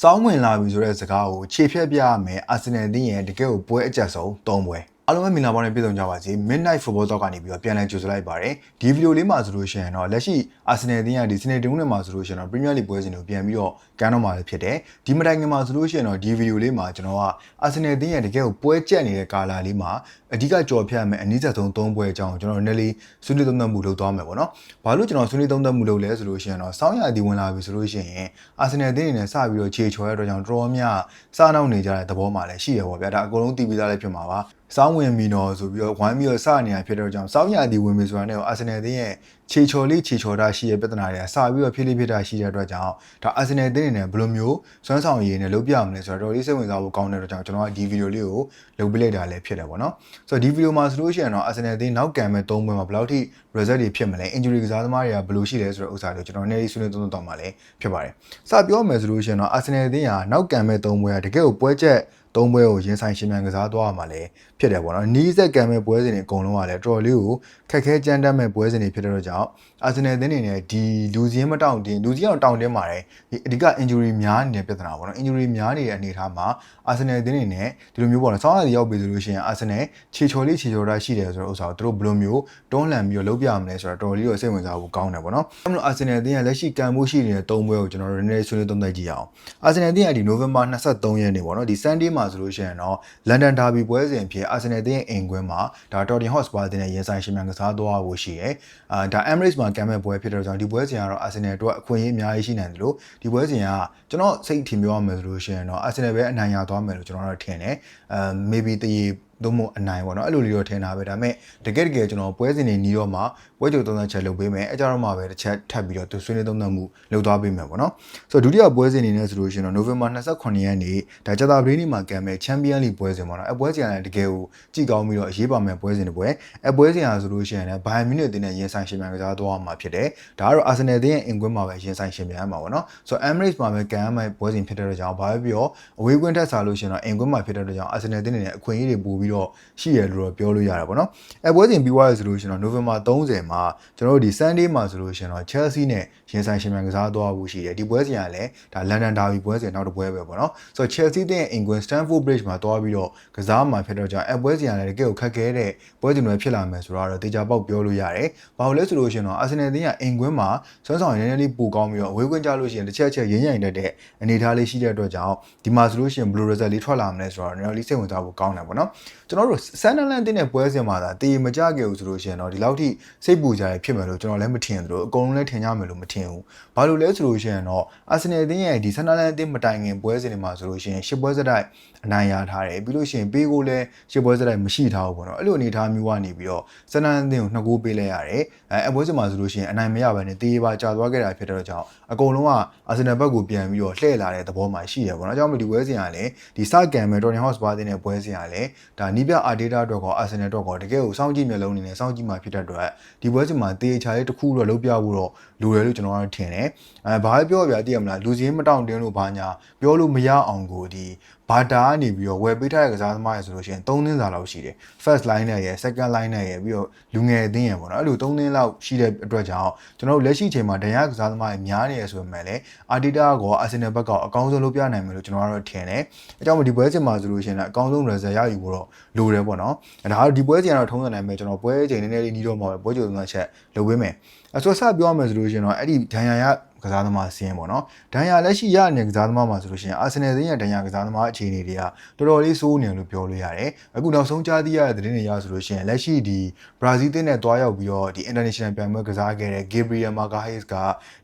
စောင်းဝင်လာပြီဆိုတဲ့စကားကိုခြေဖြတ်ပြရမယ်အာဆင်နယ်တင်းရဲ့တကယ်ကိုပွဲအကြက်ဆုံး၃ပွဲ အားလုံးပဲမင်္ဂလာပါနဲ့ပြည့်စုံကြပါစေ Midnight Football Talk ကနေပြီးတော့ပြန်လည်ကြိုဆိုလိုက်ပါတယ်ဒီဗီဒီယိုလေးမှာဆိုလို့ရှိရင်တော့လက်ရှိအာဆင်နယ်တင်းရဲ့ဒီစနေတုန်းနဲ့မှာဆိုလို့ရှိရင်တော့ Premier League ပွဲစဉ်ကိုပြန်ပြီးတော့ကန်တော့မှာလည်းဖြစ်တယ်ဒီမတိုင်ခင်မှာဆိုလို့ရှိရင်တော့ဒီဗီဒီယိုလေးမှာကျွန်တော်ကအာဆင်နယ်တင်းရဲ့တကယ်ကိုပွဲကြက်နေတဲ့ကာလာလေးမှာအဓိကကြော်ဖြတ်မယ်အနည်းဆက်ဆုံး၃ပွဲအကြောင်းကျွန်တော်နည်းလေးဆွေးနွေးသုံးသပ်မှုလုပ်သွားမယ်ပေါ့နော်ဘာလို့ကျွန်တော်ဆွေးနွေးသုံးသပ်မှုလုပ်လဲဆိုလို့ရှိရင်တော့စောင်းရဒီဝင်လာပြီဆိုလို့ရှိရင်အာဆင်နယ်တင်းနေနဲ့စပြီးတော့ခြေချော်ရတဲ့အတွက်ကြောင့်တော်တော်များစားနောက်နေကြတဲ့သဘောမှလည်းရှိရပါဗျာဒါအကုန်လုံးတည်ပြီးသားလည်းဖြစ်မှာပါစောင်းဝင်ပြီးတော့ဆိုပြီးတော့ဝိုင်းပြီးတော့စနေရဖြစ်တဲ့ကြောင့်စောင်းရဒီဝင်ပြီဆိုတာနဲ့အာဆင်နယ်တင်းရဲ့ခြေချော်လေးခြေချော်တာရှိရပြဿနာတွေကစပြီးတော့ဖြစ်လိဖြစ်တာရှိတဲ့အတွက်ကြောင့်ဒါအာဆင်နယ်တင်းနေနဲ့ဘယ်လိုမျိုးစွမ်းဆောင်ရည်နဲ့လုပ်ပြမလဲဆိုတော့တော်တော်လေးစိတ်ဝင်စားဖို့ကောင်းတဲ့အတွက်ကြောင့်ကျွန်တော်ကဒီဗီဒီယိုလေးကိုလုပ်ပြလိုက်တာလည်းဖြစ်တယ်ပေါ့နော်ဆိုတော့ဒီဗီဒီယိုမှာဆိုလို့ရှိရင်တော့အာဆင်နယ်တင်းနောက်ကံမဲ့၃ပွဲမှာဘယ်လောက်ထိ result တွေဖြစ်မလဲ injury ကစားသမားတွေကဘယ်လိုရှိလဲဆိုတော့ဥစ္စာတွေကျွန်တော်နည်းနည်းဆွေးနွေးသုံးသပ်တော့မှာလည်းဖြစ်ပါတယ်စပြောမယ်ဆိုလို့ရှိရင်တော့အာဆင်နယ်တင်းဟာနောက်ကံမဲ့၃ပွဲကတကယ်ကိုပွဲချက် သုံးပွဲကိုရင်ဆိုင်ရှင်မြန်ကစားသွားရမှာလည်းဖြစ်တယ်ပေါ့နော်နီးစက်ကံမဲ့ပွဲစဉ်တွေအကုန်လုံးကလည်းတော်တော်လေးကိုခက်ခဲကြမ်းတမ်းမဲ့ပွဲစဉ်တွေဖြစ်တဲ့တော့ကြောင့်အာဆင်နယ်သင်းတွေနဲ့ဒီလူစင်းမတောင့်တင်းလူစင်းအောင်တောင့်တင်းပါတယ်ဒီအဓိက injury များနေတဲ့ပြဿနာပေါ့နော် injury များနေတဲ့အနေအထားမှာအာဆင်နယ်သင်းတွေနဲ့ဒီလိုမျိုးပေါ့နော်ဆောင်းရည်ရောက်ပြီဆိုလို့ရှိရင်အာဆင်နယ်ခြေချော်လေးခြေချော်တာရှိတယ်ဆိုတော့ဥစ္စာကိုသူတို့ဘယ်လိုမျိုးတွန်းလှန်ပြီးတော့လုပ်ပြရမလဲဆိုတော့တော်တော်လေးကိုစိတ်ဝင်စားဖို့ကောင်းတယ်ပေါ့နော်အဲ့လိုအာဆင်နယ်သင်းကလက်ရှိကံမှုရှိနေတဲ့၃ပွဲကိုကျွန်တော်တို့နည်းနည်းဆွေးနွေးသုံးသပ်ကြည့်အောင်အာဆင်နယ်သင်းကဒီ November 23ရက်နေ့ပေါ့နော်ဒီ Sunday မှာဆိုလို့ရှိရင်တော့ London Derby ပွဲစဉ်ဖြစ်အာဆင်နယ်သင်းရဲ့အိမ်ကွင်းမှာဒါ Tottenham Hotspur သင်းနဲ့ရင်ဆိုင်ရှင်မြန်ကစားသွားဖို့ရှိရဲအာဒါ Emirates မှာကံမဲ့ပွဲဖြစ်တဲ့ကြောင့်ဒီပွဲစဉ်ကတော့အာဆင်နယ်အတွက်အခွင့်အရေးအများကြီးရှိနိုင်တယ်လို့ဒီပွဲစဉ်ကကျွန်တော်စိတ်ထင်ပြောရမယ်ဆိုလို့ရှိရင်တော့အာဆင်နယ်ပဲအနိုင်ရသွားမယ်လို့ကျွန်တော်တို့ထင်တယ်အဲ maybe တည်သို့မဟုတ်အနိုင်ပေါ့နော်အဲ့လိုလေးတော့ထင်တာပဲဒါပေမဲ့တကယ်တကယ်ကျွန်တော်ပွဲစဉ်နေနီးတော့မှပွဲကြိုသုံးသပ်ချက်လုပ်ပေးမယ်အဲကြတော့မှပဲတစ်ချက်ထပ်ပြီးတော့သူဆွေးနွေးသုံးသပ်မှုလုပ်သွားပေးမယ်ပေါ့နော်ဆိုတော့ဒုတိယပွဲစဉ်နေနဲ့ဆိုလို့ရှိရင်တော့ November 28ရက်နေ့ဒါဂျာတာဘလေးနေ့မှာကံမဲ့ Champion League ပွဲစဉ်ပေါ့နော်အဲပွဲစဉ်ကလည်းတကယ်ကိုကြည့်ကောင်းပြီးတော့အရေးပါမယ်ပွဲစဉ်တွေပွဲအဲပွဲစဉ်ဟာဆိုလို့ရှိရင်လည်း Bayern Munich တင်းနဲ့ရင်ဆိုင်ရှင်မြန်ကစားသွားမှာဖြစ်တယ်ဒါကတော့ Arsenal တင်းရဲ့အင်ကွင်းမှာပဲရင်ဆိုင်ရှင်မြန်မှာပေါ့နော်ဆိုတော့ Emirates မှာပဲကံရမယ့်ပွဲစဉ်ဖြစ်တဲ့ကြောင့်ဘာပဲပြောအဝေးကွင်းထက်စားလို့ရှိရင်တော့အင်ကွင်းမှာဖြစ်တဲ့ကြောင့် Arsenal တင်းနဲ့အခွင့်အရေးတွေပို့ပြီးတော့ရှိရလို့တော့ပြောလို့ရတာပေါ့နော်အဲပွဲစဉ်ပြီးသွားရဆိုလို့ရှိရင်တော့ November 30မှာကျွန်တော်တို့ဒီ Sunday မှာဆိုလို့ရှိရင်တော့ Chelsea နဲ့ရင်ဆိုင်ရှင်မြန်ကစားသွားဖို့ရှိတယ်ဒီပွဲစဉ်ကလည်းဒါ London Derby ပွဲစဉ်နောက်တစ်ပွဲပဲပေါ့နော်ဆိုတော့ Chelsea တဲ့အင်ကွင်း Stamford Bridge မှာသွားပြီးတော့ကစားမှာဖြစ်တော့ကြောင့်အဲပွဲစဉ်ကလည်းတကယ်ကိုခက်ခဲတဲ့ပွဲစဉ်တွေဖြစ်လာမယ်ဆိုတော့တေချာပေါက်ပြောလို့ရတယ်ဘာလို့လဲဆိုလို့ရှိရင်တော့ Arsenal တင်းကအင်ကွင်းမှာဆွမ်းဆောင်ရည်နည်းနည်းလေးပိုကောင်းပြီးတော့အဝေးကွင်းကြလို့ရှိရင်တစ်ချက်ချက်ရင်းရင်တတ်တဲ့အနေအထားလေးရှိတဲ့အတွက်ကြောင့်ဒီမှာဆိုလို့ရှိရင် blue result လေးထွက်လာမလဲဆိုတော့နည်းနည်းလေးစိတ်ဝင်စားဖို့ကောင်းတယ်ပေါ့နော်ကျွန်တော်တို့ Sunderland တင်းတဲ့ပွဲစဉ်မှာဒါတေးမကြခဲ့ဘူးဆိုလို့ရှိရင်တော့ဒီလောက်ထိစိတ်ပူကြရဖြစ်မယ်လို့ကျွန်တော်လည်းမထင်ဘူးလို့အကုန်လုံးလည်းထင်ကြမယ်လို့မထင်ဘူးဘာလို့လဲဆိုလို့ရှိရင်တော့ Arsenal တင်းရဲ့ဒီ Sunderland တင်းမတိုင်ခင်ပွဲစဉ်တွေမှာဆိုလို့ရှိရင်ရှစ်ပွဲစတိုက်အနိုင်ရထားတယ်ပြီးလို့ရှိရင်ပေးကိုလည်းရှစ်ပွဲစတိုက်မရှိထားဘူးပေါ့နော်အဲ့လိုအနေအထားမျိုးကနေပြီးတော့ Sunderland တင်းကိုနှစ်ကိုပေးလဲရတယ်အဲအပွဲစဉ်မှာဆိုလို့ရှိရင်အနိုင်မရဘဲနဲ့တေးပါကြာသွားခဲ့တာဖြစ်တဲ့ကြောင့်အကုန်လုံးက Arsenal ဘက်ကိုပြန်ပြီးတော့လှည့်လာတဲ့သဘောမှရှိတယ်ပေါ့နော်အကြောင်းမို့ဒီပွဲစဉ်ကလည်းဒီစကန်မဲ့ Tottenham Hotspur တင်းရဲ့ပွဲစဉ်ကလည်းဒါနီးပြ Arteta အတွက်ကော Arsenal အတွက်ကောတကယ်ကိုစောင့်ကြည့်မျက်လုံးနေနဲ့စောင့်ကြည့်မှဖြစ်တဲ့အတွက်ဒီပွဲစဉ်မှာတေးချာလေးတစ်ခုတော့လုပ်ပြဖို့တော့လိုတယ်လို့ကျွန်တော်ကထင်တယ်အဲဘာပဲပြောပြသိရမလားလူစင်းမတောင့်တင်းလို့ဘာညာပြောလို့မရအောင်ကိုဒီဘာတာကနေပြီးတော့ဝယ်ပေးထားတဲ့ကစားသမားရယ်ဆိုလို့ရှိရင်3သင်းစာလောက်ရှိတယ် first line နဲ့ရယ် second line နဲ့ရယ်ပြီးတော့လူငယ်အသင်းရယ်ပေါ့နော်အဲ့လို3သင်းလောက်ရှိတဲ့အတွက်ကြောင့်ကျွန်တော်တို့လက်ရှိချိန်မှာဒဏ်ရာကစားသမားတွေများနေရဆိုပေမဲ့လည်းအာတီတာကောအာဆင်နယ်ဘက်ကအကောင်းဆုံးလုပ်ပြနိုင်မယ်လို့ကျွန်တော်ကတော့ထင်တယ်အဲကြောင့်ဒီပွဲစဉ်မှာဆိုလို့ရှိရင်လည်းအကောင်းဆုံး result ရယူဖို့တော့လိုတယ်ပေါ့နော်အဲဒါကတော့ဒီပွဲစဉ်ကတော့ထုံးစံနိုင်မယ်ကျွန်တော်ပွဲချိန်နည်းနည်းလေးနီးတော့မှာပဲပွဲကြိုသုံးချက်လုပ်ပေးမယ်အဲဆိုဆက်ပြောရမယ်ဆိုလို့ရှိရင်တော့အဲ့ဒီဒဏ်ရာရကစားသမားစီးရင်ပေါ့နော်ဒဏ်ရာလက်ရှိရနေတဲ့ကစားသမားမှာဆိုလို့ရှိရင်အာဆင်နယ်သင်းရဲ့ဒဏ်ရာကစားသမားအခြေအနေတွေကတော်တော်လေးဆိုးနေလို့ပြောလို့ရတယ်အခုနောက်ဆုံးကြားသိရတဲ့သတင်းတွေရဆိုလို့ရှိရင်လက်ရှိဒီဘရာဇီးတင်းနဲ့တွားရောက်ပြီးတော့ဒီ international ပြိုင်ပွဲကစားခဲ့တဲ့ Gabriel Magalhaes က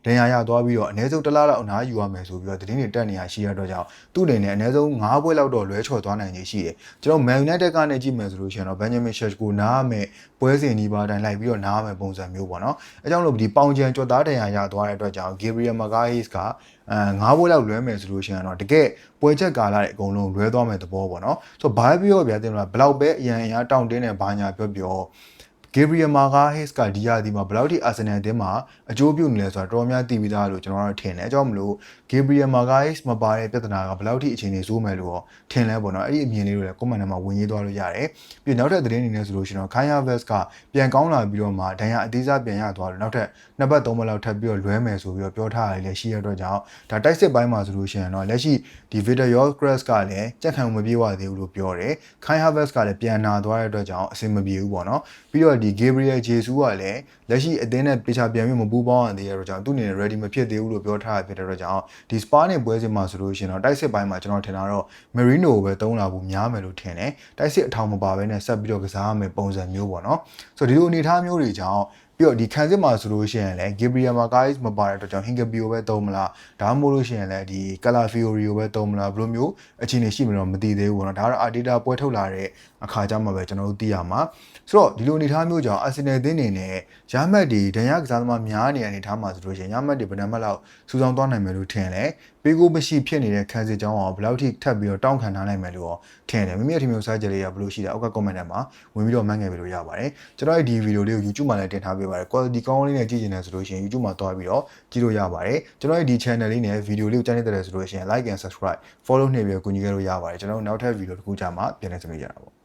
ဒဏ်ရာရသွားပြီးတော့အနည်းဆုံးတစ်လလောက်အနားယူရမယ်ဆိုပြီးတော့သတင်းတွေတက်နေရရှိရတော့ကြောင့်သူ့အနေနဲ့အနည်းဆုံး9ပွဲလောက်တော့လွဲချော်သွားနိုင်ခြေရှိတယ်ကျွန်တော် Man United ကနေကြည့်မယ်ဆိုလို့ရှိရင်တော့ Benjamin Sheshko နားမယ်ပွဲစဉ်ဒီပါတိုင်းလိုက်ပြီးတော့နားမယ်ပုံစံမျိုးပေါ့နော်အဲကြောင့်လို့ဒီပေါင်ချန်ကြော်သားဒဏ်ရာရသွားတဲ့အတွက်ကြောင့် Gabriel Magalhaes ကအဲငါးဘွဲလောက်လွဲမယ်ဆိုလို့ရှိရင်တော့တကယ်ပွဲချက်ကာလာတဲ့အကုန်လုံးလွဲသွားမယ်သဘောပေါ့နော်ဆိုတော့ဘာပဲပြောဗျာတင်လားဘလောက်ပဲအရန်အရာတောင့်တင်းတဲ့ဘာညာပြောပြော Gabriel Magalhaes ကဒီယာဒီမှာဘယ်လောက်ထိ Arsenal အသင်းမှာအကျိုးပြုနေလဲဆိုတာတော်တော်များသိပြီးသားလို့ကျွန်တော်တို့ထင်တယ်အကြောင်းမလို့ Gabriel Magalhaes မပါတဲ့ပြဿနာကဘယ်လောက်ထိအခြေအနေဆိုးမယ်လို့ရောထင်လဲပေါ့နော်အဲ့ဒီအမြင်လေးတွေလည်း comment ထဲမှာဝင်ရေးသွားလို့ရတယ်ပြီးနောက်ထပ်သတင်းအနေနဲ့ဆိုလို့ရှိရင်တော့ Kai Havertz ကပြန်ကောင်းလာပြီးတော့မှဒဏ်ရာအသေးစားပြန်ရသွားတယ်နောက်ထပ်နှစ်ပတ်သုံးပတ်လောက်ထပ်ပြီးတော့လွဲမယ်ဆိုပြီးတော့ပြောထားရတယ်လည်းရှိရတဲ့အတွက်ကြောင့်ဒါတိုက်စစ်ပိုင်းမှာဆိုလို့ရှိရင်တော့လက်ရှိဒီ Victor Yilmaz ကလည်းကြက်ခံမပြေဝသေးဘူးလို့ပြောတယ် Kai Havertz ကလည်းပြန်နာသွားတဲ့အတွက်ကြောင့်အဆင်မပြေဘူးပေါ့နော်ပြီးတော့ဒီ Gabriel Jesus ကလည်းလက်ရှိအသင်းနဲ့ပြေချာပြန်ပြီးမပူးပေါင်းရသေးတဲ့အတွက်ကြောင့်သူ့အနေနဲ့ ready မဖြစ်သေးဘူးလို့ပြောထားတာဖြစ်တဲ့အတွက်ကြောင့်ဒီ Spa နဲ့ပွဲစဉ်မှာဆိုလို့ရှိရင်တော့တိုက်စစ်ပိုင်းမှာကျွန်တော်ထင်တာတော့ Merino ကိုပဲသုံးလာဖို့များမယ်လို့ထင်တယ်တိုက်စစ်အထောင်မပါဘဲနဲ့ဆက်ပြီးတော့ကစားရမယ်ပုံစံမျိုးပေါ့နော်ဆိုတော့ဒီလိုအနေအထားမျိုးတွေကြောင့် ပြီးတော့ဒီခံစစ်မှာဆိုလို့ရှိရင်လည်း Gabriel Magalhaes မပါတဲ့အတွက်ကြောင့် Hinkapi ကိုပဲသုံးမလားဒါမှမဟုတ်လို့ရှိရင်လည်းဒီ Calafiori ကိုပဲသုံးမလားဘယ်လိုမျိုးအခြေအနေရှိမလို့မသိသေးဘူးပေါ့နော်ဒါကတော့ Arteta ပွဲထုတ်လာတဲ့အခါကျမှပဲကျွန်တော်တို့သိရမှာဆိုတော့ဒီလိုအနေအထားမျိုးကြောင့် Arsenal အသင်းအနေနဲ့ရမှတ်ဒီဒဏ်ရာကစားသမားများနေတဲ့အနေအထားမှာဆိုလို့ရှိရင်ရမှတ်ဒီဘယ်နှမှတ်လောက်စူးစောင်းသွားနိုင်မယ်လို့ထင်တယ်ပေးကိုမရှိဖြစ်နေတဲ့ခံစစ်ကြောင်းအောင်ဘယ်လောက်ထိထပ်ပြီးတော့တောင်းခံထားနိုင်မယ်လို့ရောထင်တယ်မိမိရဲ့ team မျိုးစားကြလေးရဘယ်လိုရှိလဲအောက်က comment ထဲမှာဝင်ပြီးတော့မှန်းငယ်ပေးလို့ရပါတယ်ကျွန်တော်ရဲ့ဒီဗီဒီယိုလေးကို YouTube မှာလည်းတင်ထားပေးပါတယ် quality ကောင်းလေးနဲ့ကြည့်ချင်တယ်ဆိုလို့ရှိရင် YouTube မှာသွားပြီးတော့ကြည့်လို့ရပါတယ်ကျွန်တော်ရဲ့ဒီ channel လေးနဲ့ဗီဒီယိုလေးကိုကြိုက်နေတယ်ဆိုလို့ရှိရင် like and subscribe follow နှိပ်ပြီးတော့ကူညီခဲ့လို့ရပါတယ်ကျွန်တော်တို့နောက်ထပ်ဗီဒီယိုတစ်ခုကြာမှပြန်လည်ဆုံတွေ့ကြတာပေါ့